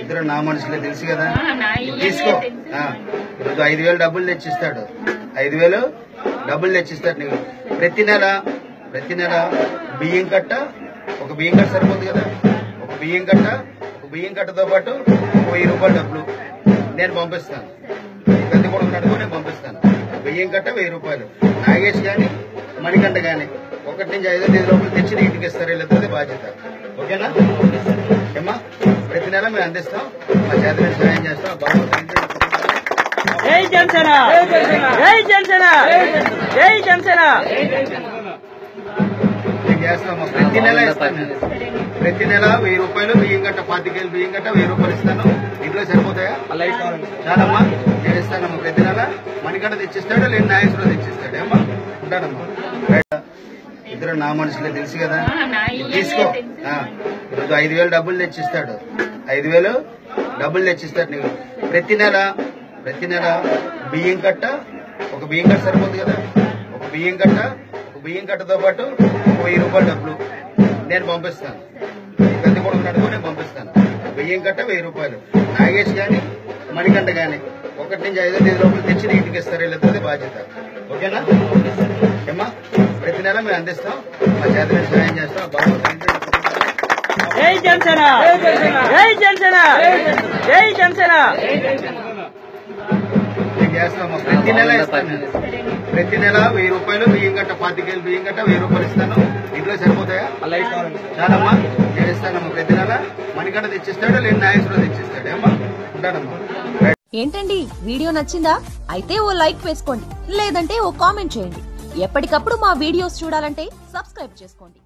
ఇద్దరు నా మనుషులే తెలుసు కదా? తీసుకో. ఈరోజు ఐదు వేలు డబ్బులు తెచ్చిస్తాడు. ఐదు వేలు డబ్బులు తెచ్చిస్తాడు నీకు. ప్రతి నెల ప్రతి నెల బియ్యం కట్ట ఒక బియ్యం కట్ట సరిపోతుంది కదా? ఒక బియ్యం కట్ట ఒక బియ్యం కట్టతో పాటు ఒక వెయ్యి రూపాయలు డబ్బులు. నేను పంపిస్తాను. బియ్యం కట్ట? వెయ్యి రూపాయలు. నాగేష్ గాని మణికంఠ గాని ఒకటి నుంచి ఐదో తేదీ లోపల తెచ్చి ఇంటికి ఇస్తారు వీళ్ళిద్దరిది బాధ్యత. ఓకేనా? ఏమ్మా? ప్రతి నెల మేము అందిస్తాం. మా చేత సహాయం చేస్తాం. భగవంతుడు జై జనసేన! జై జనసేన! జై జనసేన! చేస్తాం. ప్రతి నెల ఇస్తాను ప్రతి నెల వెయ్యి రూపాయలు బియ్యం గట్ట పాతికేలు బియ్యం గట్ట వెయ్యి రూపాయలు ఇస్తాను. ఇంట్లో సరిపోతాయా? చాలమ్మా. నేను ఇస్తానమ్మా. ప్రతి నెల మణికంట తెచ్చిస్తాడు లేని నాగేశ్వరం తెచ్చిస్తాడు. ఏమ్మా? ఉంటానమ్మా. రైట్. ఇద్దరు నా మనుషులే తెలుసు కదా? తీసుకో. ఈరోజు ఐదు వేలు డబ్బులు తెచ్చిస్తాడు. ఐదు వేలు డబ్బులు తెచ్చిస్తాడు నీకు. ప్రతి నెల ప్రతి నెల బియ్యం కట్ట ఒక బియ్యం కట్ట సరిపోతుంది కదా? ఒక బియ్యం కట్ట ఒక బియ్యం కట్టతో పాటు ఒక వెయ్యి రూపాయలు డబ్బులు. నేను పంపిస్తాను. గది కూడా ఉన్నాడు నేను పంపిస్తాను. బియ్యం కట్ట వెయ్యి రూపాయలు. నాగేష్ గాని మణికంఠ గాని ఒకటి నుంచి ఐదో తేదీ లోపల తెచ్చి ఇంటికి ఇస్తారు వీళ్ళిద్దరిది బాధ్యత. ఓకేనా? ఏమ్మా ప్రతి నెల మేము అందిస్తాం. మా చేత సహాయం చేస్తాం. భగవంతుడు జై జనసేన! జై జనసేన! జై జనసేన! ప్రతి నెల ఇస్తాను ప్రతి నెల వెయ్యి రూపాయలు బియ్యం గట్ట పాతికేలు బియ్యం గట్ట వెయ్యి రూపాయలు ఇస్తాను. ఇంట్లో సరిపోతాయా? చాలమ్మా. నేను ఇస్తానమ్మా ప్రతి నెల మణికంట తెచ్చిస్తాడు లేని నాగేశ్వరం తెచ్చిస్తాడు ఏమ్మా ఉంటానమ్మా. రైట్. ఏంటండి? వీడియో నచ్చిందా? అయితే ఓ లైక్ వేసుకోండి. లేదంటే ఓ కామెంట్ చేయండి. ఎప్పటికప్పుడు మా వీడియోస్ చూడాలంటే సబ్స్క్రైబ్ చేసుకోండి.